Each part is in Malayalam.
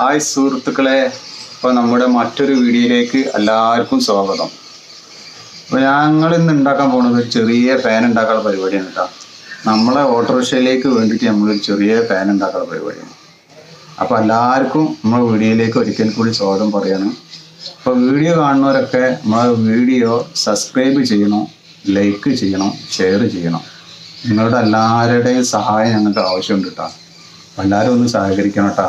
ഹായ് സുഹൃത്തുക്കളെ. ഇപ്പോൾ നമ്മുടെ മറ്റൊരു വീഡിയോയിലേക്ക് എല്ലാവർക്കും സ്വാഗതം. അപ്പോൾ ഞങ്ങൾ ഇന്ന് ഉണ്ടാക്കാൻ പോകുന്നത് ഒരു ചെറിയ ഫാൻ ഉണ്ടാക്കാനുള്ള പരിപാടിയാണ് കേട്ടോ. നമ്മളെ ഓട്ടോറിക്ഷയിലേക്ക് വേണ്ടിയിട്ട് നമ്മളൊരു ചെറിയ ഫാൻ ഉണ്ടാക്കാനുള്ള പരിപാടിയാണ്. അപ്പോൾ എല്ലാവർക്കും നമ്മളെ വീഡിയോയിലേക്ക് ഒരിക്കൽ കൂടി സ്വാഗതം പറയാണ്. അപ്പോൾ വീഡിയോ കാണുന്നവരൊക്കെ നമ്മളെ വീഡിയോ സബ്സ്ക്രൈബ് ചെയ്യണം ലൈക്ക് ചെയ്യണം ഷെയർ ചെയ്യണം. നിങ്ങളുടെ എല്ലാവരുടെയും സഹായം ഞങ്ങൾക്ക് ആവശ്യമുണ്ട് കേട്ടോ. എല്ലാവരും ഒന്ന് സഹകരിക്കണം കേട്ടോ.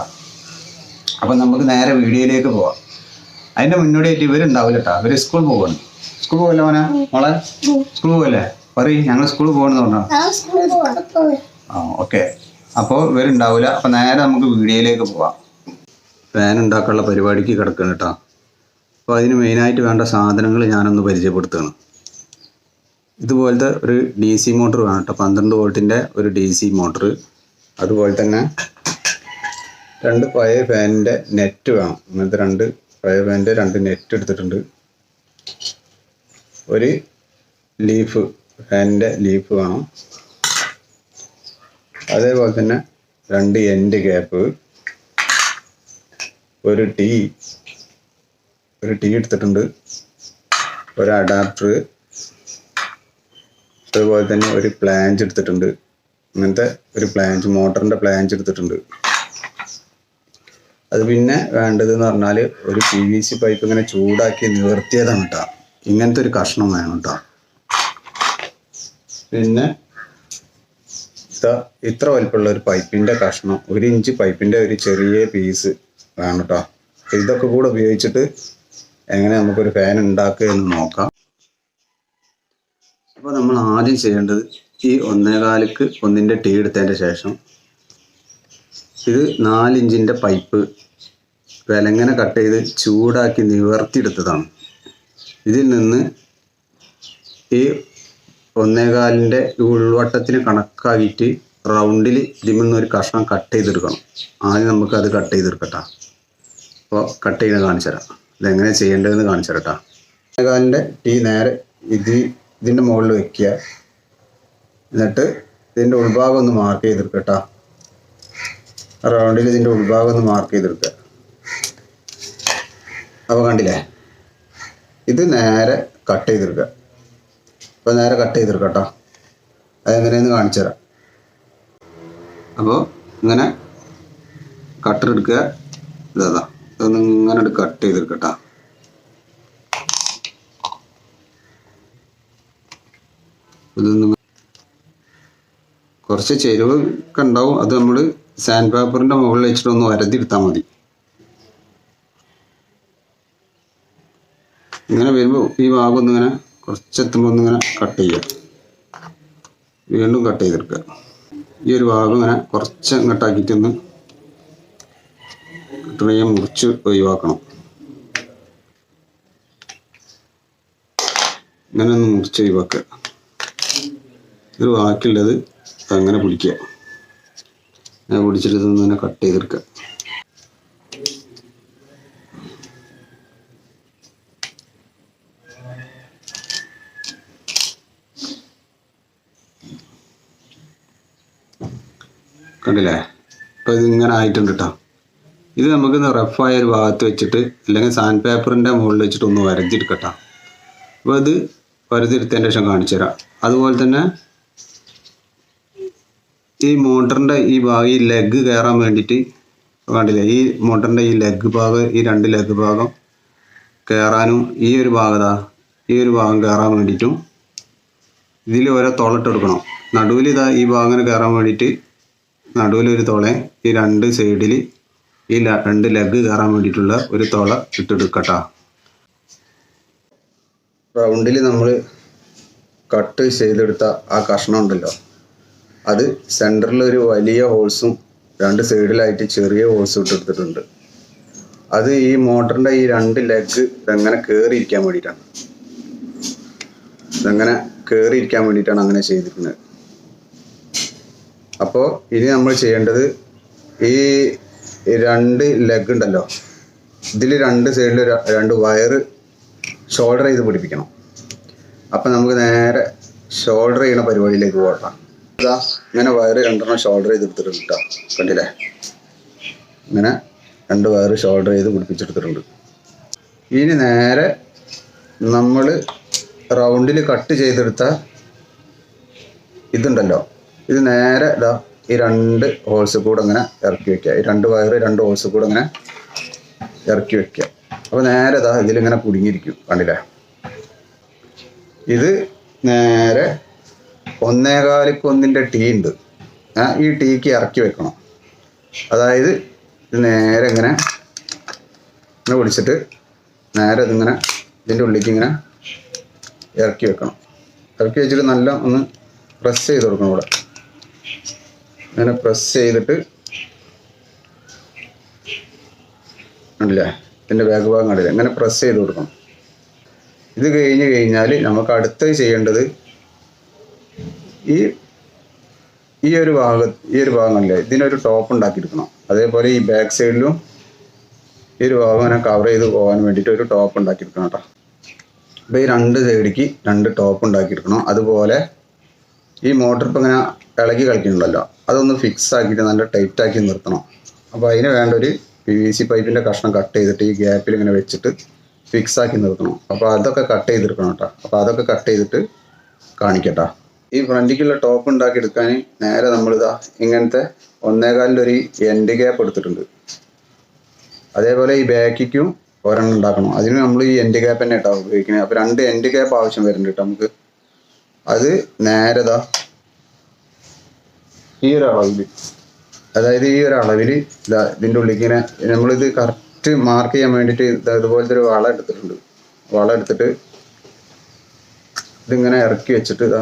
അപ്പം നമുക്ക് നേരെ വീഡിയോയിലേക്ക് പോവാം. അതിന്റെ മുന്നോടിയായിട്ട് ഇവരുണ്ടാവില്ല കേട്ടോ ഇവർ സ്കൂൾ പോവാണ്. സ്കൂൾ പോകല്ലേ മോനെ? മോളെ? സ്കൂൾ പോകല്ലേ പറയും ഞങ്ങൾ സ്കൂളിൽ പോകണമെന്ന് പറഞ്ഞോ? ആ ഓക്കെ. അപ്പോൾ ഇവരുണ്ടാവില്ല അപ്പം നേരെ നമുക്ക് വീഡിയോയിലേക്ക് പോവാം. ഫാൻ ഉണ്ടാക്കാനുള്ള പരിപാടിക്ക് കിടക്കണം കേട്ടോ അപ്പോൾ അതിന് മെയിനായിട്ട് വേണ്ട സാധനങ്ങൾ ഞാനൊന്ന് പരിചയപ്പെടുത്തുകയാണ്. ഇതുപോലത്തെ ഒരു ഡി സി മോട്ടർ വേണം കേട്ടോ പന്ത്രണ്ട് വോൾട്ടിന്റെ ഒരു ഡി സി മോട്ടർ അതുപോലെ തന്നെ രണ്ട് പഴയ ഫാനിന്റെ നെറ്റ് വേണം. ഇങ്ങനത്തെ രണ്ട് പഴയ ഫാനിന്റെ രണ്ട് നെറ്റ് എടുത്തിട്ടുണ്ട്. ഒരു ലീഫ് ഫാനിന്റെ ലീഫ് വേണം. അതേപോലെ തന്നെ രണ്ട് എൻഡ് ഗ്യാപ്പ്. ഒരു ടീ. ഒരു ടീ എടുത്തിട്ടുണ്ട്. ഒരു അഡാപ്റ്റർ. അതുപോലെ തന്നെ ഒരു പ്ലാഞ്ച് എടുത്തിട്ടുണ്ട്. ഇങ്ങനത്തെ ഒരു പ്ലാഞ്ച് മോട്ടറിന്റെ പ്ലാഞ്ച് എടുത്തിട്ടുണ്ട്. അത് പിന്നെ വേണ്ടത് എന്ന് പറഞ്ഞാൽ ഒരു പി വി സി പൈപ്പ് ഇങ്ങനെ ചൂടാക്കി നിവർത്തിയതാണ് കേട്ടോ ഇങ്ങനത്തെ ഒരു കഷ്ണം വേണം കേട്ടോ പിന്നെ ഇത്ര ഇത്ര ഒരു പൈപ്പിന്റെ കഷ്ണം ഒരു ഇഞ്ച് പൈപ്പിന്റെ ഒരു ചെറിയ പീസ് വേണം കേട്ടോ ഇതൊക്കെ കൂടെ ഉപയോഗിച്ചിട്ട് എങ്ങനെ നമുക്കൊരു ഫാൻ ഉണ്ടാക്കുക എന്ന് നോക്കാം. അപ്പോൾ നമ്മൾ ആദ്യം ചെയ്യേണ്ടത് ഈ ഒന്നേകാലിക്ക് ഒന്നിന്റെ ടീ എടുത്തതിന്റെ ശേഷം ഇത് നാലിഞ്ചിന്റെ പൈപ്പ് വിലങ്ങനെ കട്ട് ചെയ്ത് ചൂടാക്കി നിവർത്തിയെടുത്തതാണ്. ഇതിൽ നിന്ന് ഈ ഒന്നേകാലിന്റെ ഉൾവട്ടത്തിന് കണക്കാക്കിയിട്ട് റൗണ്ടിൽ ഇതിൽ ഒരു കഷ്ണം കട്ട് ചെയ്തെടുക്കണം. ആദ്യം നമുക്ക് അത് കട്ട് ചെയ്തെടുക്കട്ടാ. അപ്പോൾ കട്ട് ചെയ്യുന്നത് കാണിച്ചു തരാം. ഇതെങ്ങനെ ചെയ്യേണ്ടതെന്ന് കാണിച്ചു തരട്ടാ. ഒന്നേകാലിന്റെ ടീ നേരെ ഇത് ഇതിന്റെ മുകളിൽ വയ്ക്കുക എന്നിട്ട് ഇതിന്റെ ഉൾഭാഗം ഒന്ന് മാർക്ക് ചെയ്തെടുക്കട്ടാ. റൗണ്ടിൽ ഇതിന്റെ ഉൾഭാഗം ഒന്ന് മാർക്ക് ചെയ്തെടുക്കുക. അപ്പോൾ കണ്ടില്ലേ? ഇത് നേരെ കട്ട് ചെയ്തെടുക്കുക. അപ്പോൾ നേരെ കട്ട് ചെയ്തെടുക്കുക കേട്ടോ അതെങ്ങനെയെന്ന് കാണിച്ചു തരാം. അപ്പോൾ ഇങ്ങനെ കട്ടർ എടുക്കുക. ഇതാ ഇതൊന്ന് ഇങ്ങനെ കട്ട് ചെയ്തെടുക്കട്ടോ ഇതൊന്നും കുറച്ച് ചെരുവ് ഒക്കെ ഉണ്ടാവും. അത് നമ്മൾ സാൻഡ് പേപ്പറിന്റെ മുകളിൽ വെച്ചിട്ട് ഒന്ന് വരതിരുത്താൽ മതി. ഇങ്ങനെ വരുമ്പോൾ ഈ ഭാഗം ഒന്നിങ്ങനെ കുറച്ചെത്തുമ്പോൾ ഒന്നിങ്ങനെ കട്ട് ചെയ്യുക വീണ്ടും കട്ട് ചെയ്തെടുക്കുക ഈ ഒരു ഭാഗം ഇങ്ങനെ കുറച്ച് ഇങ്ങോട്ടാക്കിയിട്ടൊന്ന് കട്ട് ചെയ്യാൻ മുറിച്ച് ഒഴിവാക്കണം. ഇങ്ങനെ ഒന്ന് മുറിച്ച് ഒഴിവാക്കുക ഇത് ബാക്കിയുള്ളത് അങ്ങനെ പിടിക്കുക പിടിച്ചിട്ട് ഇതൊന്നും തന്നെ കട്ട് ചെയ്തെടുക്കുക കണ്ടില്ലേ? അപ്പോൾ ഇതിങ്ങനെ ആയിട്ടുണ്ട് കേട്ടോ ഇത് നമുക്ക് റഫായ ഒരു ഭാഗത്ത് വെച്ചിട്ട് അല്ലെങ്കിൽ സാൻഡ് പേപ്പറിന്റെ മുകളിൽ വെച്ചിട്ട് ഒന്ന് വരഞ്ഞെടുക്കട്ടോ അപ്പോൾ ഇത് വരച്ചെടുത്തതിന് ശേഷം കാണിച്ചു തരാം അതുപോലെ തന്നെ ഈ മോട്ടറിന്റെ ഈ ഭാഗം ഈ ലെഗ് കയറാൻ വേണ്ടിയിട്ട് കണ്ടില്ലേ? ഈ മോട്ടറിന്റെ ഈ ലെഗ് ഭാഗം ഈ രണ്ട് ലെഗ് ഭാഗം കയറാനും ഈ ഒരു ഭാഗതാ ഈ ഒരു ഭാഗം കയറാൻ വേണ്ടിയിട്ടും ഇതിൽ ഓരോ തുളട്ട് എടുക്കണം നടുവിൽ ഇതാ ഈ ഭാഗം കയറാൻ വേണ്ടിയിട്ട് നടുവിലൊരു തുള ഈ രണ്ട് സൈഡിൽ ഈ രണ്ട് ലെഗ് കയറാൻ വേണ്ടിയിട്ടുള്ള ഒരു തുള ഇട്ടെടുക്കട്ട റൗണ്ടിൽ നമ്മൾ കട്ട് ചെയ്തെടുത്ത ആ കഷ്ണം ഉണ്ടല്ലോ. അത് സെന്ററിൽ ഒരു വലിയ ഹോൾസും രണ്ട് സൈഡിലായിട്ട് ചെറിയ ഹോൾസും ഇട്ടെടുത്തിട്ടുണ്ട്. അത് ഈ മോട്ടറിന്റെ ഈ രണ്ട് ലെഗ് ഇതെങ്ങനെ കയറിയിരിക്കാൻ വേണ്ടിയിട്ടാണ്. ഇതെങ്ങനെ കയറിയിരിക്കാൻ വേണ്ടിയിട്ടാണ് അങ്ങനെ ചെയ്തിരിക്കുന്നത്. അപ്പോൾ ഇനി നമ്മൾ ചെയ്യേണ്ടത് ഈ രണ്ട് ലെഗ് ഉണ്ടല്ലോ ഇതിൽ രണ്ട് സൈഡിൽ രണ്ട് വയറ് ഷോൾഡർ ചെയ്ത് പിടിപ്പിക്കണം. അപ്പം നമുക്ക് നേരെ ഷോൾഡർ ചെയ്യുന്ന പരിപാടിയിലേക്ക് പോകണം ഇതാ ഇങ്ങനെ വയറ് രണ്ടെണ്ണം ഷോൾഡർ ചെയ്ത് എടുത്തിട്ടുണ്ട് കേട്ടോ കണ്ടില്ലേ? ഇങ്ങനെ രണ്ട് വയറ് ഷോൾഡർ ചെയ്ത് പിടിപ്പിച്ചെടുത്തിട്ടുണ്ട്. ഇനി നേരെ നമ്മൾ റൗണ്ടിൽ കട്ട് ചെയ്തെടുത്ത ഇതുണ്ടല്ലോ. ഇത് നേരെ ഇതാ ഈ രണ്ട് ഹോൾസ് കൂടെ അങ്ങനെ ഇറക്കി വെക്കുക. ഈ രണ്ട് വയറ് രണ്ട് ഹോൾസ് കൂടെ അങ്ങനെ ഇറക്കി വെക്കുക. അപ്പോൾ നേരെ ഇതാ ഇതിലിങ്ങനെ കുടുങ്ങിയിരിക്കും. കണ്ടില്ലേ? ഇത് നേരെ ഒന്നേകാലിക്ക് ഒന്നിന്റെ ടീ ഉണ്ട്. ഈ ടീക്ക് ഇറക്കി വെക്കണം. അതായത് നേരെ ഇങ്ങനെ ഇങ്ങനെ പിടിച്ചിട്ട് നേരെ ഇതിങ്ങനെ ഇതിന്റെ ഉള്ളിലേക്ക് ഇങ്ങനെ ഇറക്കി വെക്കണം. ഇറക്കി വെച്ചിട്ട് നല്ല ഒന്ന് പ്രസ് ചെയ്ത് കൊടുക്കണം ഇവിടെ. ഇങ്ങനെ പ്രസ് ചെയ്തിട്ട് ഉണ്ടല്ലേ ഇതിന്റെ ബാക്ക് ഭാഗം കണ്ടില്ല? ഇങ്ങനെ പ്രസ് ചെയ്ത് കൊടുക്കണം. ഇത് കഴിഞ്ഞ് കഴിഞ്ഞാൽ നമുക്ക് അടുത്തത് ചെയ്യേണ്ടത് ഈ ഈ ഒരു ഭാഗ ഈ ഒരു ഭാഗം കണ്ടില്ലേ? ഇതിനൊരു ടോപ്പ് ഉണ്ടാക്കിയെടുക്കണം. അതേപോലെ ഈ ബാക്ക് സൈഡിലും ഈ ഒരു ഭാഗം ഇങ്ങനെ കവർ ചെയ്ത് പോകാൻ വേണ്ടിയിട്ട് ഒരു ടോപ്പ് ഉണ്ടാക്കിയെടുക്കണം കേട്ടോ. അപ്പോൾ ഈ രണ്ട് സൈഡിക്ക് രണ്ട് ടോപ്പ് ഉണ്ടാക്കിയെടുക്കണം. അതുപോലെ ഈ മോട്ടർ ഇപ്പം ഇങ്ങനെ ഇളകി കളിക്കുന്നുണ്ടല്ലോ. അതൊന്ന് ഫിക്സ് ആക്കിയിട്ട് നല്ല ടൈറ്റ് ആക്കി നിർത്തണം. അപ്പോൾ അതിന് വേണ്ട ഒരു പി വി സി പൈപ്പിന്റെ കഷ്ണം കട്ട് ചെയ്തിട്ട് ഈ ഗ്യാപ്പിൽ ഇങ്ങനെ വെച്ചിട്ട് ഫിക്സ് ആക്കി നിർത്തണം. അപ്പോൾ അതൊക്കെ കട്ട് ചെയ്തെടുക്കണം കേട്ടോ. അപ്പോൾ അതൊക്കെ കട്ട് ചെയ്തിട്ട് കാണിക്കട്ടാ. ഈ ഫ്രണ്ടിക്കുള്ള ടോപ്പ് ഉണ്ടാക്കി എടുക്കാൻ നേരെ നമ്മളിതാ ഇങ്ങനത്തെ ഒന്നേകാലിന്റെ ഒരു എൻഡ് ഗ്യാപ്പ് എടുത്തിട്ടുണ്ട്. അതേപോലെ ഈ ബാക്കിക്കും ഒരെണ്ണം ഉണ്ടാക്കണം. അതിന് നമ്മൾ ഈ എൻഡ് ഗ്യാപ്പ് തന്നെ കേട്ടോ ഉപയോഗിക്കുന്നത് അപ്പോൾ രണ്ട് എൻഡ് ഗ്യാപ്പ് ആവശ്യം വരുന്നുണ്ട് കേട്ടോ നമുക്ക്. അത് നേരതാ ഈ ഒരു അളവിൽ അതായത് ഈ ഒരു അളവിൽ ഇതാ ഇതിന്റെ ഉള്ളിൽ ഇങ്ങനെ നമ്മളിത് കറക്റ്റ് മാർക്ക് ചെയ്യാൻ വേണ്ടിയിട്ട് ഇതാ ഇതുപോലത്തെ ഒരു വള എടുത്തിട്ടുണ്ട്. വള എടുത്തിട്ട് ഇതിങ്ങനെ ഇറക്കി വെച്ചിട്ട് ഇതാ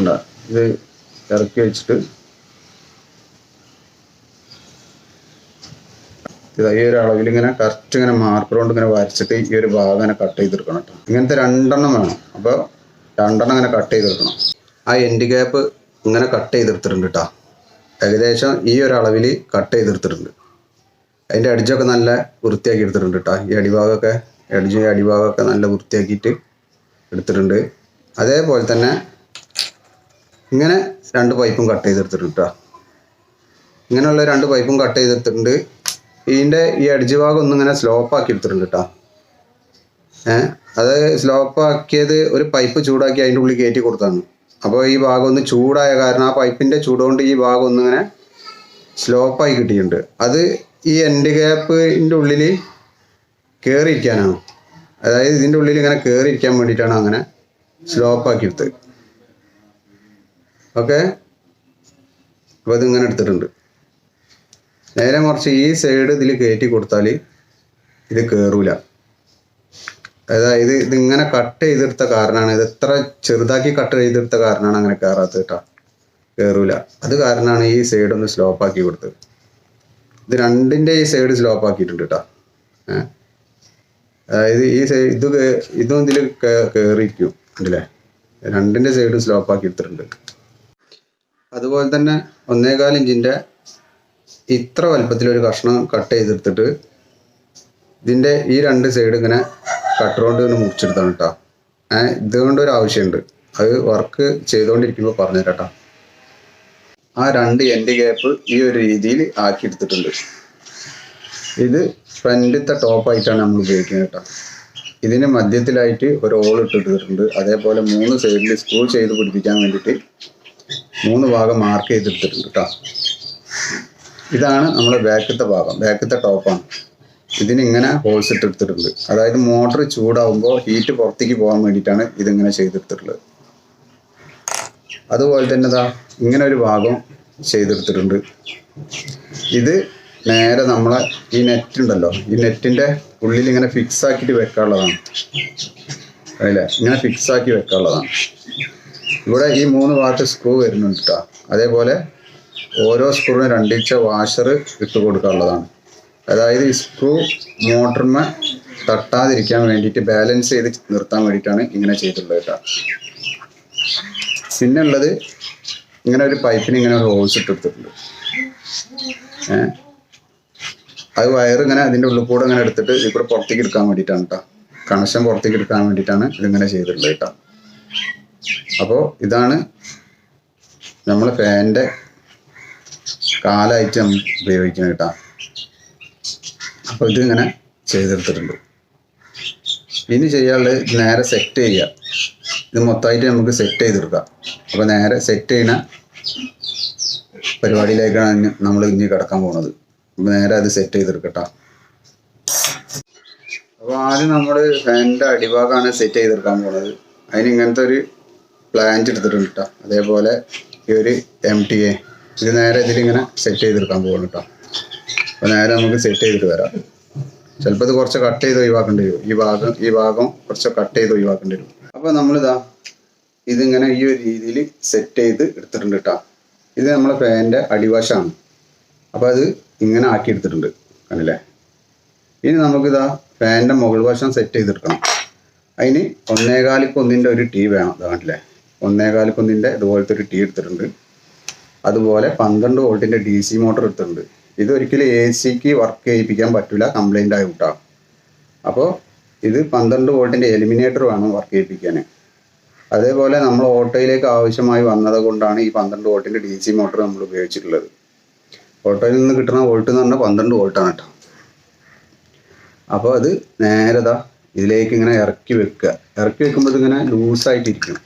ഉണ്ടാ. ഇത് ഇറക്കി വെച്ചിട്ട് ഇത് ഈ ഒരു അളവിൽ ഇങ്ങനെ കറക്റ്റ് ഇങ്ങനെ മാർക്കർ കൊണ്ട് ഇങ്ങനെ വരച്ചിട്ട് ഈ ഒരു ഭാഗം ഇങ്ങനെ കട്ട് ചെയ്തെടുക്കണം കേട്ടോ ഇങ്ങനത്തെ രണ്ടെണ്ണം വേണം. അപ്പോൾ രണ്ടെണ്ണം ഇങ്ങനെ കട്ട് ചെയ്തെടുക്കണം. ആ എൻഡ് ഗ്യാപ്പ് ഇങ്ങനെ കട്ട് ചെയ്തെടുത്തിട്ടുണ്ട് കേട്ടോ ഏകദേശം ഈ ഒരു അളവിൽ കട്ട് ചെയ്തെടുത്തിട്ടുണ്ട്. അതിന്റെ അടിച്ചൊക്കെ നല്ല വൃത്തിയാക്കി എടുത്തിട്ടുണ്ട് കേട്ടോ ഈ അടിഭാഗമൊക്കെ അടിച്ച് അടിഭാഗമൊക്കെ നല്ല വൃത്തിയാക്കിയിട്ട് എടുത്തിട്ടുണ്ട്. അതേപോലെ തന്നെ ഇങ്ങനെ രണ്ട് പൈപ്പും കട്ട് ചെയ്തെടുത്തിട്ടുണ്ട് കേട്ടോ ഇങ്ങനെയുള്ള രണ്ട് പൈപ്പും കട്ട് ചെയ്തെടുത്തിട്ടുണ്ട്. ഇതിന്റെ ഈ അടിച്ച് ഭാഗം ഒന്നും ഇങ്ങനെ സ്ലോപ്പ് ആക്കി എടുത്തിട്ടുണ്ട് കേട്ടോ ഏഹ് അത് സ്ലോപ്പ് ആക്കിയത് ഒരു പൈപ്പ് ചൂടാക്കി അതിന്റെ ഉള്ളിൽ കയറ്റി കൊടുത്താണ്. അപ്പോൾ ഈ ഭാഗം ഒന്ന് ചൂടായ കാരണം ആ പൈപ്പിന്റെ ചൂടുകൊണ്ട് ഈ ഭാഗം ഒന്നിങ്ങനെ സ്ലോപ്പായി കിട്ടിയിട്ടുണ്ട്. അത് ഈ എൻഡ് ഗ്യാപ്പിന്റെ ഉള്ളിൽ കയറിയിരിക്കാനാണ് അതായത് ഇതിന്റെ ഉള്ളിൽ ഇങ്ങനെ കയറിയിരിക്കാൻ വേണ്ടിയിട്ടാണ് അങ്ങനെ സ്ലോപ്പാക്കി എടുത്തത്. ഓക്കെ? അപ്പോൾ ഇതിങ്ങനെ എടുത്തിട്ടുണ്ട്. നേരെ മറിച്ച് ഈ സൈഡ് ഇതിൽ കയറ്റി കൊടുത്താൽ ഇത് കയറൂല അതായത് ഇത് ഇതിങ്ങനെ കട്ട് ചെയ്തെടുത്ത കാരണമാണ് ഇത് എത്ര ചെറുതാക്കി കട്ട് ചെയ്തെടുത്ത കാരണമാണ് അങ്ങനെ കയറാത്തത് കേട്ടോ. കയറൂല അത് കാരണമാണ് ഈ സൈഡ് ഒന്ന് സ്ലോപ്പ് ആക്കി കൊടുത്തത്. ഇത് രണ്ടിന്റെ ഈ സൈഡ് സ്ലോപ്പ് ആക്കിയിട്ടുണ്ട് കേട്ടോ. അതായത് ഈ സൈഡ് ഇത് ഇതും ഇതിൽ കയറിയിരിക്കും ഉണ്ടല്ലേ രണ്ടിന്റെ സൈഡ് സ്ലോപ്പ് ആക്കി എടുത്തിട്ടുണ്ട്. അതുപോലെ തന്നെ ഒന്നേകാൽ ഇഞ്ചിന്റെ ഇത്ര വലുപ്പത്തിലൊരു കഷ്ണം കട്ട് ചെയ്തെടുത്തിട്ട് ഇതിന്റെ ഈ രണ്ട് സൈഡ് ഇങ്ങനെ കട്ടർ കൊണ്ട് ഇങ്ങനെ മുറിച്ചെടുത്താണ് കേട്ടോ ഏഹ് ഇതുകൊണ്ട് ഒരു ആവശ്യമുണ്ട് അത് വർക്ക് ചെയ്തുകൊണ്ടിരിക്കുമ്പോൾ പറഞ്ഞു കേട്ടോ ആ രണ്ട് എൻഡ് ഗ്യാപ്പ് ഈ ഒരു രീതിയിൽ ആക്കി എടുത്തിട്ടുണ്ട് ഇത് ഫ്രണ്ടിലത്തെ ടോപ്പായിട്ടാണ് നമ്മൾ ഉപയോഗിക്കുന്നത് കേട്ടോ ഇതിന് മധ്യത്തിലായിട്ട് ഒരു ഓൾ ഇട്ടിട്ടുണ്ട്. അതേപോലെ മൂന്ന് സൈഡിൽ സ്ക്രൂ ചെയ്ത് പിടിപ്പിക്കാൻ വേണ്ടിയിട്ട് മൂന്ന് ഭാഗം മാർക്ക് ചെയ്തെടുത്തിട്ടുണ്ട് കേട്ടോ ഇതാണ് നമ്മുടെ ബാക്കത്തെ ഭാഗം. ബാക്കത്തെ ടോപ്പാണ് ഇതിനിങ്ങനെ ഹോൾസ് ഇട്ടെടുത്തിട്ടുണ്ട് അതായത് മോട്ടർ ചൂടാവുമ്പോൾ ഹീറ്റ് പുറത്തേക്ക് പോകാൻ വേണ്ടിയിട്ടാണ് ഇതിങ്ങനെ ചെയ്തെടുത്തിട്ടുള്ളത്. അതുപോലെ തന്നെ ഇതാ ഇങ്ങനെ ഒരു ഭാഗം ചെയ്തെടുത്തിട്ടുണ്ട്. ഇത് നേരെ നമ്മളെ ഈ നെറ്റ് ഉണ്ടല്ലോ. ഈ നെറ്റിന്റെ ഉള്ളിൽ ഇങ്ങനെ ഫിക്സ് ആക്കിയിട്ട് വെക്കാനുള്ളതാണ്. അല്ലേ? ഇങ്ങനെ ഫിക്സ് ആക്കി വെക്കാനുള്ളതാണ്. ഇവിടെ ഈ മൂന്ന് ഭാഗത്ത് സ്ക്രൂ വരുന്നുണ്ട് കേട്ടോ അതേപോലെ ഓരോ സ്ക്രൂവിനും രണ്ടിച്ച വാഷർ ഇട്ട് കൊടുക്കാനുള്ളതാണ്. അതായത് ഈ സ്ക്രൂ മോട്ടറിന് തട്ടാതിരിക്കാൻ വേണ്ടിയിട്ട് ബാലൻസ് ചെയ്ത് നിർത്താൻ വേണ്ടിയിട്ടാണ് ഇങ്ങനെ ചെയ്തിട്ടുള്ളത് കേട്ടോ പിന്നെ ഉള്ളത് ഇങ്ങനെ ഒരു പൈപ്പിന് ഇങ്ങനെ ഒരു ഹോൾസ് ഇട്ടെടുത്തിട്ടുണ്ട് ഏഹ് അത് വയർ ഇങ്ങനെ അതിന്റെ ഉള്ളിൽ കൂടെ ഇങ്ങനെ എടുത്തിട്ട് ഇപ്പോൾ പുറത്തേക്ക് എടുക്കാൻ വേണ്ടിയിട്ടാണ് കേട്ടോ കണക്ഷൻ പുറത്തേക്ക് എടുക്കാൻ വേണ്ടിയിട്ടാണ് ഇതിങ്ങനെ ചെയ്തിട്ടുള്ളത് കേട്ടോ അപ്പോൾ ഇതാണ് നമ്മൾ ഫാനിന്റെ കാലായിട്ട് നമ്മൾ ഉപയോഗിക്കുന്നത് കേട്ടോ. അപ്പോൾ ഇതിങ്ങനെ ചെയ്തെടുത്തിട്ടുണ്ട്. ഇനി ചെയ്യാനുള്ളത് നേരെ സെറ്റ് ചെയ്യുക ഇത് മൊത്തമായിട്ട് നമുക്ക് സെറ്റ് ചെയ്തെടുക്കാം. അപ്പോൾ നേരെ സെറ്റ് ചെയ്യുന്ന പരിപാടിയിലേക്കാണ് നമ്മൾ ഇനി കിടക്കാൻ പോകുന്നത് അപ്പോൾ നേരെ അത് സെറ്റ് ചെയ്തെടുക്കട്ടോ. അപ്പോൾ ആദ്യം നമ്മൾ ഫാനിന്റെ അടിഭാഗമാണ് സെറ്റ് ചെയ്തെടുക്കാൻ പോകുന്നത് അതിന് ഇങ്ങനത്തെ ഒരു പ്ലാന്റ് എടുത്തിട്ടുണ്ട് കേട്ടോ അതേപോലെ ഈ ഒരു എം ടി എ ഇത് നേരെ ഇതിലിങ്ങനെ സെറ്റ് ചെയ്തെടുക്കാൻ പോകണം കേട്ടോ അപ്പോൾ നേരെ നമുക്ക് സെറ്റ് ചെയ്തിട്ട് വരാം. ചിലപ്പോൾ ഇത് കുറച്ച് കട്ട് ചെയ്ത് ഒഴിവാക്കേണ്ടി വരും. ഈ ഭാഗം ഈ ഭാഗം കുറച്ച് കട്ട് ചെയ്ത് ഒഴിവാക്കേണ്ടി വരും. അപ്പോൾ നമ്മളിതാ ഇതിങ്ങനെ ഈ ഒരു രീതിയിൽ സെറ്റ് ചെയ്ത് എടുത്തിട്ടുണ്ട് കേട്ടോ ഇത് നമ്മളെ ഫാനിന്റെ അടിവശമാണ് അപ്പോൾ അത് ഇങ്ങനെ ആക്കി എടുത്തിട്ടുണ്ട്. കണ്ടില്ലേ? ഇനി നമുക്കിതാ ഫാനിന്റെ മുകൾ വശം സെറ്റ് ചെയ്തെടുക്കണം. അതിന് ഒന്നേകാലിക്കൊന്നിന്റെ ഒരു ടീ വേണം. ഇതാ കണ്ടില്ലേ കുന്നിന്റെ ഇതുപോലത്തെ ഒരു ടീ എടുത്തിട്ടുണ്ട്. അതുപോലെ പന്ത്രണ്ട് വോൾട്ടിന്റെ ഡി സി മോട്ടർ എടുത്തിട്ടുണ്ട്. ഇത് ഒരിക്കലും എ സിക്ക് വർക്ക് ചെയ്യിപ്പിക്കാൻ പറ്റില്ല കംപ്ലൈന്റ് ആയി അപ്പോൾ ഇത് പന്ത്രണ്ട് വോൾട്ടിന്റെ എലിമിനേറ്റർ വേണം വർക്ക് ചെയ്യിപ്പിക്കാൻ അതേപോലെ നമ്മൾ ഓട്ടോയിലേക്ക് ആവശ്യമായി വന്നത് കൊണ്ടാണ് ഈ പന്ത്രണ്ട് വോൾട്ടിന്റെ ഡി സി മോട്ടർ നമ്മൾ ഉപയോഗിച്ചിട്ടുള്ളത്. ഓട്ടോയിൽ നിന്ന് കിട്ടുന്ന വോൾട്ട് എന്ന് പറഞ്ഞാൽ പന്ത്രണ്ട് വോൾട്ടാണ് കേട്ടോ. അപ്പോൾ അത് നേരതാ ഇതിലേക്ക് ഇങ്ങനെ ഇറക്കി വെക്കുക. ഇറക്കി വെക്കുമ്പോൾ ഇതിങ്ങനെ ലൂസായിട്ടിരിക്കണം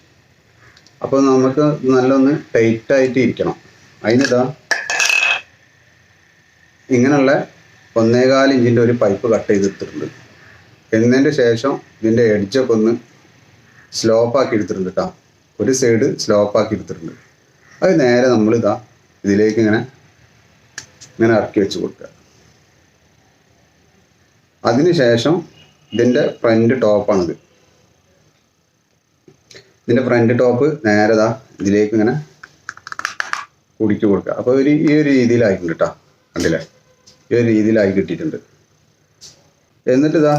അപ്പോൾ നമുക്ക് നല്ലൊന്ന് ടൈറ്റായിട്ട് ഇരിക്കണം. അതിനിതാ ഇങ്ങനെയുള്ള ഒന്നേകാൽ ഇഞ്ചിന്റെ ഒരു പൈപ്പ് കട്ട് ചെയ്തെടുത്തിട്ടുണ്ട് എന്നതിന്റെ ശേഷം ഇതിന്റെ എഡ്ജൊക്കെ ഒന്ന് സ്ലോപ്പാക്കി എടുത്തിട്ടുണ്ട് കേട്ടോ ഒരു സൈഡ് സ്ലോപ്പാക്കി എടുത്തിട്ടുണ്ട്. അത് നേരെ നമ്മളിതാ ഇതിലേക്ക് ഇങ്ങനെ ഇങ്ങനെ ഇറക്കി വെച്ച് കൊടുക്കുക. അതിനുശേഷം ഇതിന്റെ ഫ്രണ്ട് ടോപ്പാണിത് ഇതിന്റെ ഫ്രണ്ട് ടോപ്പ് നേരതാ ഇതിലേക്ക് ഇങ്ങനെ കുടിച്ചു കൊടുക്കുക. അപ്പോൾ ഒരു ഈ ഒരു രീതിയിലായിട്ടുണ്ട് കേട്ടോ കണ്ടില്ലേ? ഈ ഒരു രീതിയിലായി കിട്ടിയിട്ടുണ്ട്. എന്നിട്ട് ഇതാ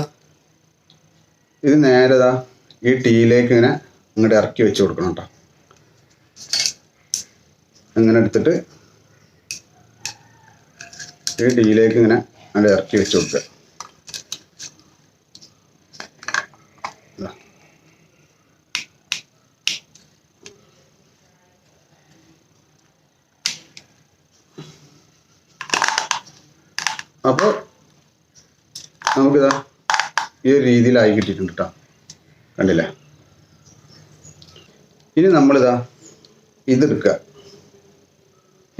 ഇത് നേരതാ ഈ ടീയിലേക്ക് ഇങ്ങനെ ഇങ്ങോട്ട് ഇറക്കി വെച്ച് കൊടുക്കണം കേട്ടോ. അങ്ങനെ എടുത്തിട്ട് ഈ ടീയിലേക്ക് ഇങ്ങനെ അങ്ങോട്ട് ഇറക്കി വെച്ച് കൊടുക്കുക. അപ്പോൾ നമുക്കിതാ ഈ ഒരു രീതിയിലായി കിട്ടിയിട്ടുണ്ട് കേട്ടോ കണ്ടില്ലേ? ഇനി നമ്മളിതാ ഇതെടുക്കുക.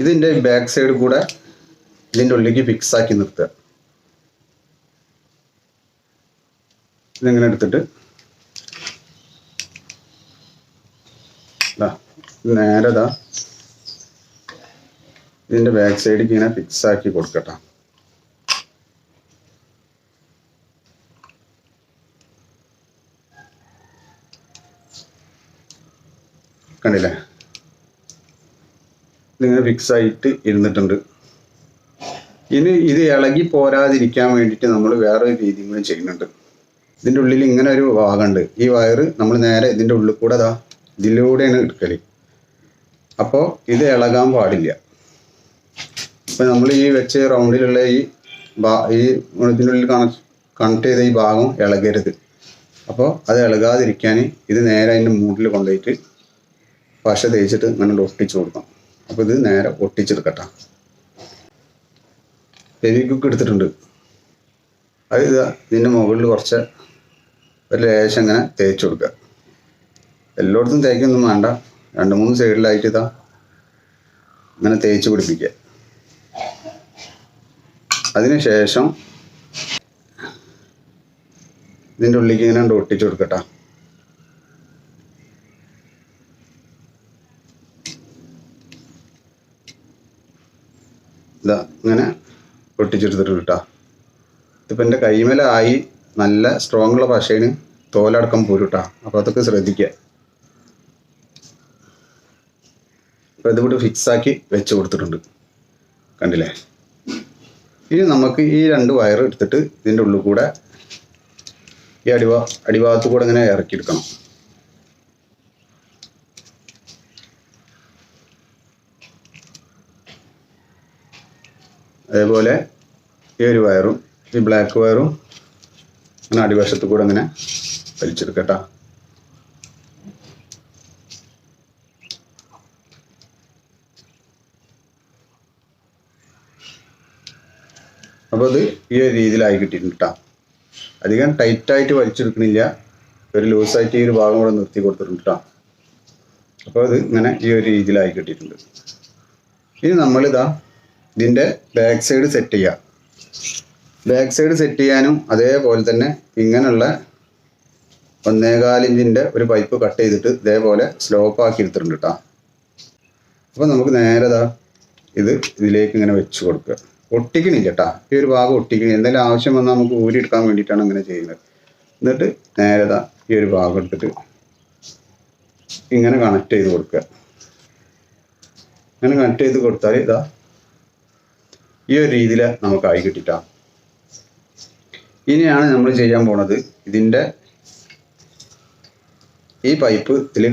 ഇതിന്റെ ബാക്ക് സൈഡ് കൂടെ ഇതിന്റെ ഉള്ളിലേക്ക് ഫിക്സ് ആക്കി നിർത്തുക. ഇതെങ്ങനെ എടുത്തിട്ട്? നേരെ ദാ ഇതിന്റെ ബാക്ക് സൈഡിൽ ഇങ്ങനെ ഫിക്സ് ആക്കി കൊടുക്കട്ടെ കണ്ടില്ലേ ഇതിങ്ങനെ ഫിക്സ് ആയിട്ട് ഇരുന്നിട്ടുണ്ട്. ഇനി ഇത് ഇളകി പോരാതിരിക്കാൻ വേണ്ടിയിട്ട് നമ്മൾ വേറൊരു രീതിയും കൂടി ചെയ്യുന്നുണ്ട്. ഇതിന്റെ ഉള്ളിൽ ഇങ്ങനെ ഒരു ഭാഗമുണ്ട് ഈ വയറ് നമ്മൾ നേരെ ഇതിന്റെ ഉള്ളിൽ കൂടെ അതാ ഇതിലൂടെയാണ് എടുക്കൽ അപ്പോൾ ഇത് ഇളകാൻ പാടില്ല. ഇപ്പം നമ്മൾ ഈ വെച്ച് റൗണ്ടിലുള്ള ഈ ഭാ ഈ ഇതിന്റെ ഉള്ളിൽ കണക്ട് കണക്ട് ചെയ്ത ഈ ഭാഗം ഇളകരുത്. അപ്പോൾ അത് ഇളകാതിരിക്കാൻ ഇത് നേരെ അതിന്റെ മൂട്ടിൽ കൊണ്ടുപോയിട്ട് പശ തേച്ചിട്ട് ഇങ്ങനെ ഒട്ടിച്ചു കൊടുക്കാം അപ്പോൾ ഇത് നേരെ ഒട്ടിച്ചെടുക്കട്ടെ. ഫെവിക്വിക്ക് എടുത്തിട്ടുണ്ട്. അത് ഇതാ ഇതിന്റെ മുകളിൽ കുറച്ച് ഒരു ലേശം ഇങ്ങനെ തേച്ച് കൊടുക്കുക എല്ലായിടത്തും തേക്കൊന്നും വേണ്ട. രണ്ട് മൂന്ന് സൈഡിലായിട്ട് ഇതാ ഇങ്ങനെ തേച്ച് പിടിപ്പിക്കുക അതിന് ശേഷം ഇതിന്റെ ഉള്ളിലേക്ക് ഇങ്ങനെ ഒട്ടിച്ചു കൊടുക്കട്ടെ. ഇതാ ഇങ്ങനെ പൊട്ടിച്ചെടുത്തിട്ടുണ്ട് കേട്ടോ ഇതിപ്പോൾ എന്റെ കൈമേലായി നല്ല സ്ട്രോങ് ഉള്ള പശയിന് തോലടക്കം പോരുട്ടാ. അപ്പോൾ അതൊക്കെ ശ്രദ്ധിക്കുക അപ്പോൾ ഫിക്സ് ആക്കി വെച്ച് കൊടുത്തിട്ടുണ്ട്. കണ്ടില്ലേ? ഇനി നമുക്ക് ഈ രണ്ട് വയർ എടുത്തിട്ട് ഇതിന്റെ ഉള്ളിൽ കൂടെ ഈ അടിവാ അടിഭാഗത്തു കൂടെ ഇങ്ങനെ ഇറക്കിയെടുക്കണം. അതേപോലെ ഈ ഒരു വയറും ഈ ബ്ലാക്ക് വയറും ഇങ്ങനെ അടിവശത്ത് കൂടെ ഇങ്ങനെ വലിച്ചെടുക്കട്ടോ. അപ്പോൾ അത് ഈ ഒരു രീതിയിലായി കിട്ടിയിട്ടുണ്ട്. കേട്ടോ അധികം ടൈറ്റായിട്ട് വലിച്ചെടുക്കണില്ല. ഒരു ലൂസായിട്ട് ഈ ഒരു ഭാഗം കൂടെ നിർത്തി കൊടുത്തിട്ടുണ്ട്. കേട്ടോ അപ്പോൾ അത് ഇങ്ങനെ ഈ ഒരു രീതിയിലായി കിട്ടിയിട്ടുണ്ട്. ഇനി നമ്മളിതാ ഇതിന്റെ ബാക്ക് സൈഡ് സെറ്റ് ചെയ്യുക ബാക്ക് സൈഡ് സെറ്റ് ചെയ്യാനും അതേപോലെ തന്നെ ഇങ്ങനെയുള്ള ഒന്നേകാലിഞ്ചിന്റെ ഒരു പൈപ്പ് കട്ട് ചെയ്തിട്ട് ഇതേപോലെ സ്ലോപ്പ് ആക്കി എടുത്തിട്ടുണ്ട് കേട്ടോ അപ്പോൾ നമുക്ക് നേരെ ഇത് ഇതിലേക്ക് ഇങ്ങനെ വെച്ച് കൊടുക്കുക. ഒട്ടിക്കണില്ല കേട്ടോ ഈ ഒരു ഭാഗം ഒട്ടിക്കണില്ല. എന്തെങ്കിലും ആവശ്യം വന്നാൽ നമുക്ക് ഊരിയെടുക്കാൻ വേണ്ടിയിട്ടാണ് ഇങ്ങനെ ചെയ്യുന്നത്. എന്നിട്ട് നേരെ ഈ ഒരു ഭാഗം എടുത്തിട്ട് ഇങ്ങനെ കണക്ട് ചെയ്ത് കൊടുക്കുക. ഇങ്ങനെ കണക്ട് ചെയ്ത് കൊടുത്താൽ ഇതാ ഈ ഒരു രീതിയിൽ നമുക്ക് ആയി കിട്ടിട്ടാ ഇനിയാണ് നമ്മൾ ചെയ്യാൻ പോണത് ഇതിന്റെ ഈ പൈപ്പ് ഇതിൽ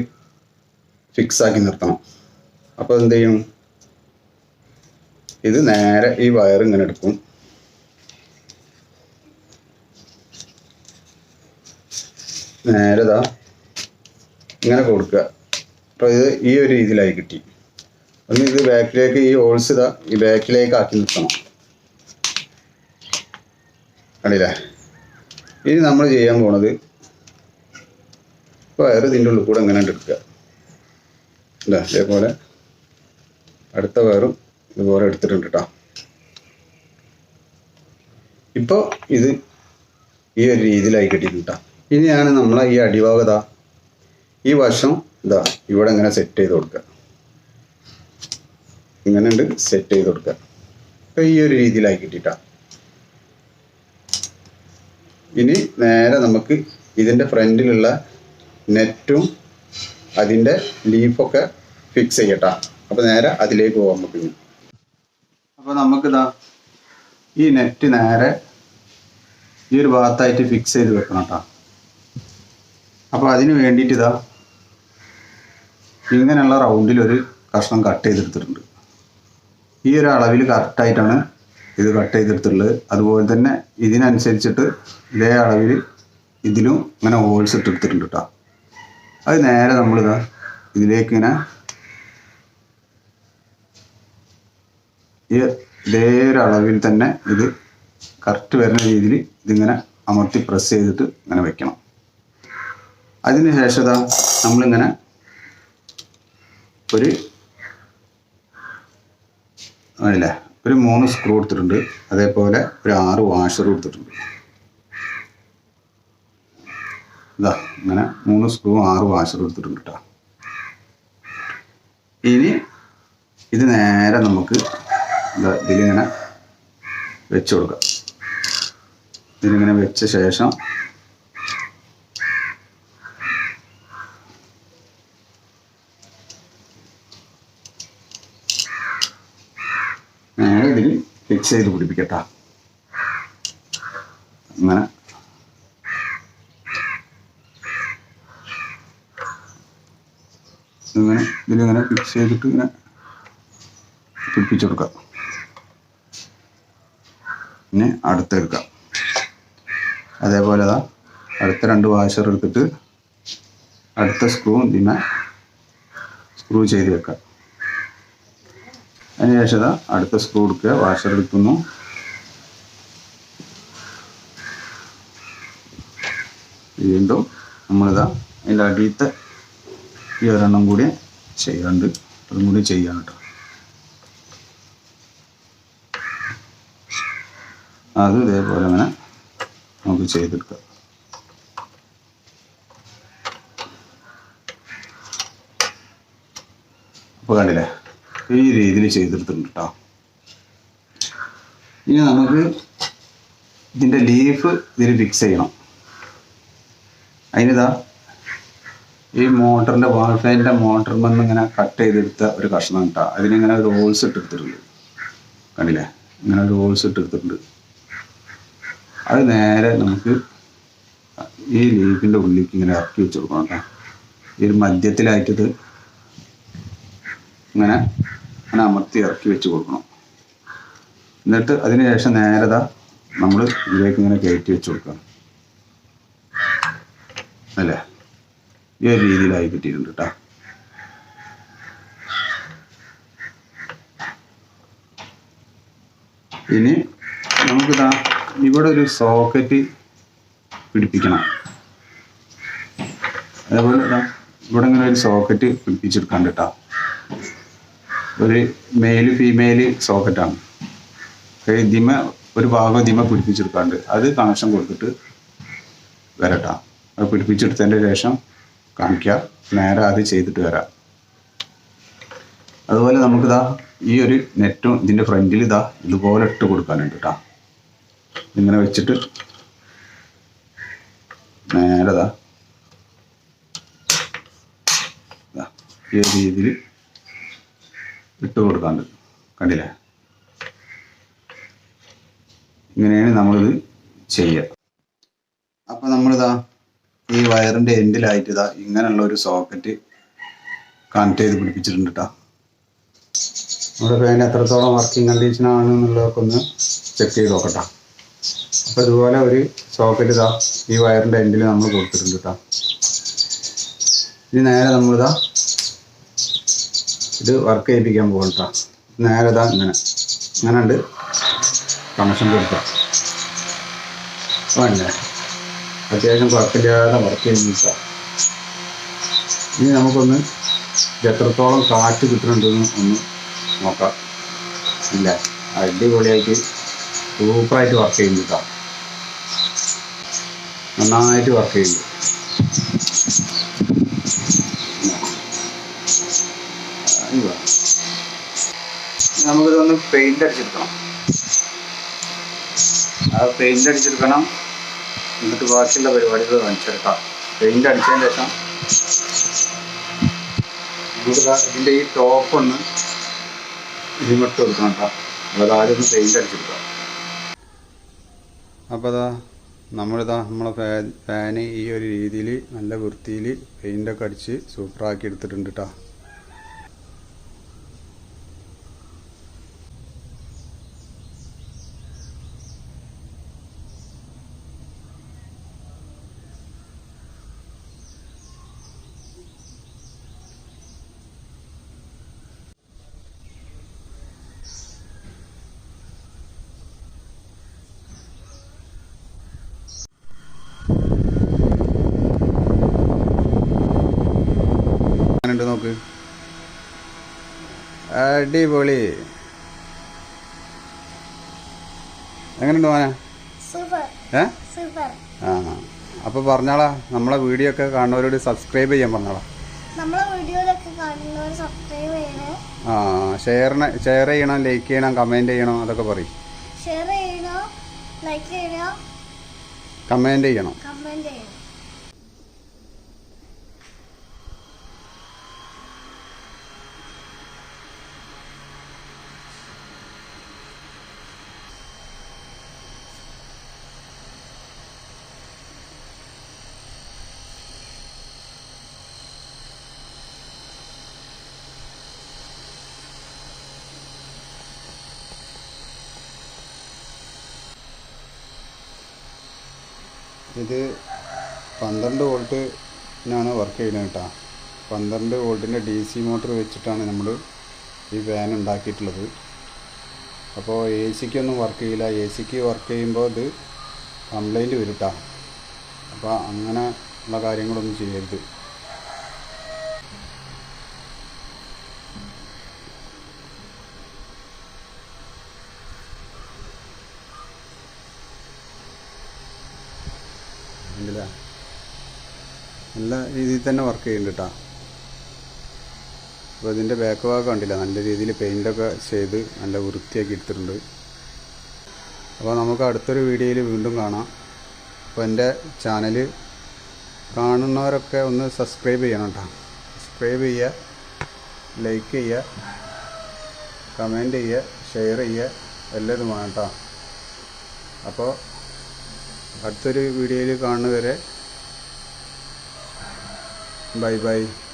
ഫിക്സ് ആക്കി നിർത്തണം. അപ്പോൾ എന്ത് ചെയ്യും? ഇത് നേരെ ഈ വയർ ഇങ്ങനെ എടുക്കും. നേരെ ഇതാ ഇങ്ങനെ കൊടുക്കുക. അപ്പോൾ ഇത് ഈ ഒരു രീതിയിലായി കിട്ടി. ഒന്ന് ഇത് ബാക്കിലേക്ക് ഈ ഹോൾസ് ഇതാ ഈ ബാക്കിലേക്ക് ആക്കി നിർത്തണം. കണ്ടില്ലേ? ഇനി നമ്മൾ ചെയ്യാൻ പോണത് വയർ ഇതിന്റെ ഉള്ളിൽ കൂടെ എങ്ങനെ എടുക്കുക. അല്ലേ അതേപോലെ അടുത്ത വയറും ഇതുപോലെ എടുത്തിട്ടുണ്ട് കേട്ടോ ഇപ്പോൾ ഇത് ഈ ഒരു രീതിയിലായി കിട്ടിയിട്ടുണ്ട് ട്ടോ. ഇനിയാണ് നമ്മൾ ഈ അടിഭാഗത ഈ വശം ഇതാ ഇവിടെ ഇങ്ങനെ സെറ്റ് ചെയ്ത് കൊടുക്കുക. ഇങ്ങനെ ഉണ്ട് സെറ്റ് ചെയ്ത് കൊടുക്കുക. അപ്പോൾ ഈ ഒരു രീതിയിലായി കിട്ടിയിട്ടാ ഇനി നേരെ നമുക്ക് ഇതിന്റെ ഫ്രണ്ടിലുള്ള നെറ്റും അതിന്റെ ലീഫൊക്കെ ഫിക്സ് ചെയ്യട്ടാ. അപ്പോൾ നേരെ അതിലേക്ക് പോകാൻ നമുക്ക് ഇനി. അപ്പോൾ നമുക്കിതാ ഈ നെറ്റ് നേരെ ഈ ഒരു ഭാഗത്തായിട്ട് ഫിക്സ് ചെയ്ത് വെക്കണം കേട്ടോ അപ്പോൾ അതിന് വേണ്ടിയിട്ട് ഇതാ ഇങ്ങനെയുള്ള റൗണ്ടിൽ ഒരു കഷ്ണം കട്ട് ചെയ്തെടുത്തിട്ടുണ്ട്. ഈ ഒരു അളവിൽ കറക്റ്റായിട്ടാണ് ഇത് കട്ട് ചെയ്തെടുത്തുള്ളത് അതുപോലെ തന്നെ ഇതിനനുസരിച്ചിട്ട് ഇതേ അളവിൽ ഇതിലും ഇങ്ങനെ ഹോൾസ് ഇട്ടെടുത്തിട്ടുണ്ട് കേട്ടോ അത് നേരെ നമ്മളിതാ ഇതിലേക്ക് ഇങ്ങനെ ഈ ഇതേ ഒരു അളവിൽ തന്നെ ഇത് കറക്റ്റ് വരുന്ന രീതിയിൽ ഇതിങ്ങനെ അമർത്തി പ്രസ് ചെയ്തിട്ട് ഇങ്ങനെ വെക്കണം. അതിന് ശേഷം ഇതാ നമ്മളിങ്ങനെ ഒരു ആണല്ലേ? ഒരു മൂന്ന് സ്ക്രൂ എടുത്തിട്ടുണ്ട് അതേപോലെ ഒരു ആറ് വാഷർ എടുത്തിട്ടുണ്ട് ഇതാ അങ്ങനെ മൂന്ന് സ്ക്രൂ ആറ് വാഷർ എടുത്തിട്ടുണ്ട് കേട്ടോ ഇനി ഇത് നേരെ നമുക്ക് ഇതാ ഇതിലിങ്ങനെ വെച്ച് കൊടുക്കാം. ഇതിലിങ്ങനെ വെച്ച ശേഷം നേരെ ഇതിൽ ചെയ്ത് പിടിപ്പിക്കട്ടാ. അങ്ങനെ. ഇങ്ങനെ ഇതിലിങ്ങനെ മിക്സ് ചെയ്തിട്ട് ഇങ്ങനെ പിടിപ്പിച്ചു പിന്നെ അടുത്തെടുക്കാം. അതേപോലെ അതാ അടുത്ത രണ്ട് വാഷർ എടുത്തിട്ട് അടുത്ത സ്ക്രൂ ഇതിനെ സ്ക്രൂ ചെയ്ത് വെക്കാം. അതിനുശേഷം അടുത്ത സ്ക്രൂ എടുക്കുക വാഷർ എടുക്കുന്നു. വീണ്ടും നമ്മളിതാ അതിന്റെ അടിയത്തെ ഈ ഒരെണ്ണം കൂടി ചെയ്യാണ്ട് അതും കൂടി ചെയ്യാം കേട്ടോ. അത് ഇതേപോലെ അങ്ങനെ നമുക്ക് ചെയ്തെടുക്കാം. അപ്പോൾ കണ്ടില്ലേ? ഈ രീതിയിൽ ചെയ്തെടുത്തിട്ടുണ്ട് കേട്ടോ ഇനി നമുക്ക് ഇതിന്റെ ലീഫ് ഇതിൽ ഫിക്സ് ചെയ്യണം. അതിനിതാ ഈ മോട്ടറിന്റെ വാൾ ഫാനിന്റെ മോട്ടറിൽ നിന്ന് ഇങ്ങനെ കട്ട് ചെയ്തെടുത്ത ഒരു കഷ്ണം കേട്ടോ അതിനിങ്ങനെ ഒരു ഹോൾസ് ഇട്ടെടുത്തിട്ടുണ്ട്. കണ്ടില്ലേ? ഇങ്ങനെ ഒരു ഹോൾസ് ഇട്ടെടുത്തിട്ടുണ്ട്. അത് നേരെ നമുക്ക് ഈ ലീഫിന്റെ ഉള്ളിലേക്ക് ഇങ്ങനെ ഇറക്കി വെച്ച് കൊടുക്കണം കേട്ടോ ഈ ഒരു മധ്യത്തിലായിട്ടത് ഇങ്ങനെ അങ്ങനെ അമർത്തി ഇറക്കി വെച്ച് കൊടുക്കണം. എന്നിട്ട് അതിന് ശേഷം നേരത നമ്മൾ ഇതിലേക്ക് ഇങ്ങനെ കയറ്റി വെച്ച് കൊടുക്കണം അല്ലേ? ഈ ഒരു രീതിയിലായി കിട്ടിയിട്ടുണ്ട് കേട്ടോ ഇനി നമുക്കിതാ ഇവിടെ ഒരു സോക്കറ്റ് പിടിപ്പിക്കണം. അതേപോലെ ഇവിടെ ഇങ്ങനെ ഒരു സോക്കറ്റ് പിടിപ്പിച്ചെടുക്കാൻ കേട്ടോ ഒരു മെയിൽ ഫീമെയിൽ സോക്കറ്റാണ് ദിമ ഒരു ഭാഗം ദിമ പിടിപ്പിച്ചെടുക്കാണ്ട് അത് കണക്ഷൻ കൊടുത്തിട്ട് വരട്ടാ. അത് പിടിപ്പിച്ചെടുത്തതിന്റെ ശേഷം കാണിക്കുക നേരെ അത് ചെയ്തിട്ട് വരാം. അതുപോലെ നമുക്ക് നമുക്കിതാ ഈ ഒരു നെറ്റും ഇതിന്റെ ഫ്രണ്ടിൽ ഇതാ ഇതുപോലെ ഇട്ട് കൊടുക്കാനുണ്ട് കേട്ടോ ഇങ്ങനെ വെച്ചിട്ട് നേരെ ഇതാ ഇതാ, ഈ രീതിയിൽ ഇട്ട് കൊടുക്കാണ്ട് കണ്ടില്ലേ? ഇങ്ങനെയാണ് നമ്മളിത് ചെയ്യുക. അപ്പോൾ നമ്മളിതാ ഈ വയറിന്റെ എൻഡിലായിട്ട് ഇതാ ഇങ്ങനെയുള്ള ഒരു സോക്കറ്റ് കണക്ട് ചെയ്ത് പിടിപ്പിച്ചിട്ടുണ്ട് കേട്ടോ നമ്മുടെ ഫാൻ എത്രത്തോളം വർക്കിംഗ് കണ്ടീഷൻ ആണെന്നുള്ളതൊക്കെ ഒന്ന് ചെക്ക് ചെയ്ത് നോക്കട്ടെ അപ്പോൾ ഇതുപോലെ ഒരു സോക്കറ്റ് ഇതാ ഈ വയറിന്റെ എൻഡിൽ നമ്മൾ കൊടുത്തിട്ടുണ്ട് കേട്ടോ ഇനി നേരെ നമ്മളിതാ ഇത് വർക്ക് ചെയ്യിപ്പിക്കാൻ പോകണ്ട നേരെ ഇങ്ങനെ. ഇങ്ങനെ ഉണ്ട് കണക്ഷൻ കൊടുക്കാം വേണ്ടേ അത്യാവശ്യം കുഴപ്പമില്ലാതെ വർക്ക് ചെയ്യുന്നില്ല ഇനി നമുക്കൊന്ന് എത്രത്തോളം കാറ്റ് കിട്ടുന്നുണ്ടെന്ന് ഒന്ന് നോക്കാം. ഇല്ല? അടിപൊളിയായിട്ട് സൂപ്പറായിട്ട് വർക്ക് ചെയ്യുന്നുണ്ടാവും നന്നായിട്ട് വർക്ക് ചെയ്യുന്നു അയ്യോ. ഇനി നമുക്കിതൊന്ന് പെയിന്റ് അടിച്ചെടുക്കണം. ആ പെയിന്റ് അടിച്ചെടുക്കണം. എന്നിട്ട് ബാക്കിയുള്ള പരിപാടികൾ കാണിച്ചെടുക്കാം. പെയിന്റ് അടിച്ചതിന് ശേഷം ഇതിന്റെ ഈ ടോപ്പ് ഒന്ന് ഇതിമിട്ട് കൊടുക്കണം കേട്ടോ. അപ്പോൾ ആദ്യം പെയിന്റ് അടിച്ചെടുക്കാം അപ്പോൾ അതാ നമ്മളിതാ നമ്മളെ ഫാൻ ഫാന് ഈ ഒരു രീതിയിൽ നല്ല വൃത്തിയിൽ പെയിന്റൊക്കെ അടിച്ച് സൂപ്പറാക്കി എടുത്തിട്ടുണ്ട് കേട്ടോ അങ്ങനെയുണ്ട് നോക്ക്? അടിപൊളി. എങ്ങനെയുണ്ട് മോനെ? ഏ? ആ അപ്പോൾ പറഞ്ഞാളാ നമ്മളെ വീഡിയോ ഒക്കെ കാണുന്നവരോട് സബ്സ്ക്രൈബ് ചെയ്യാൻ പറഞ്ഞാളാ. ആ ഷെയർ ഷെയർ ചെയ്യണം ലൈക്ക് ചെയ്യണം കമന്റ് ചെയ്യണം അതൊക്കെ പറയും. കമന്റ് ചെയ്യണം. ഇത് പന്ത്രണ്ട് വോൾട്ടിനാണ് വർക്ക് ചെയ്യുന്നത് കേട്ടോ. പന്ത്രണ്ട് വോൾട്ടിന്റെ ഡി സി മോട്ടർ വെച്ചിട്ടാണ് നമ്മൾ ഈ ഫാൻ ഉണ്ടാക്കിയിട്ടുള്ളത്. അപ്പോൾ എ സിക്കൊന്നും വർക്ക് ചെയ്യില്ല. എ സിക്ക് വർക്ക് ചെയ്യുമ്പോൾ ഇത് കംപ്ലൈന്റ് വരും കേട്ടോ. അപ്പോൾ അങ്ങനെ ഉള്ള കാര്യങ്ങളൊന്നും ചെയ്യരുത് ഉണ്ടല്ലേ നല്ല രീതിയിൽ തന്നെ വർക്ക് ചെയ്യുന്നുണ്ട് കേട്ടോ അപ്പോൾ ഇതിന്റെ ബാക്ക് ഭാഗം കണ്ടില്ല. നല്ല രീതിയിൽ പെയിന്റൊക്കെ ചെയ്ത് നല്ല വൃത്തിയാക്കി എടുത്തിട്ടുണ്ട്. അപ്പോൾ നമുക്ക് അടുത്തൊരു വീഡിയോയിൽ വീണ്ടും കാണാം. അപ്പോൾ എന്റെ ചാനൽ കാണുന്നവരൊക്കെ ഒന്ന് സബ്സ്ക്രൈബ് ചെയ്യണം കേട്ടോ സബ്സ്ക്രൈബ് ചെയ്യുക ലൈക്ക് ചെയ്യുക കമന്റ് ചെയ്യുക ഷെയർ ചെയ്യുക എല്ലാതും വേണം കേട്ടോ അപ്പോൾ അടുത്തൊരു വീഡിയോയിൽ കാണുന്നവരെ 拜拜。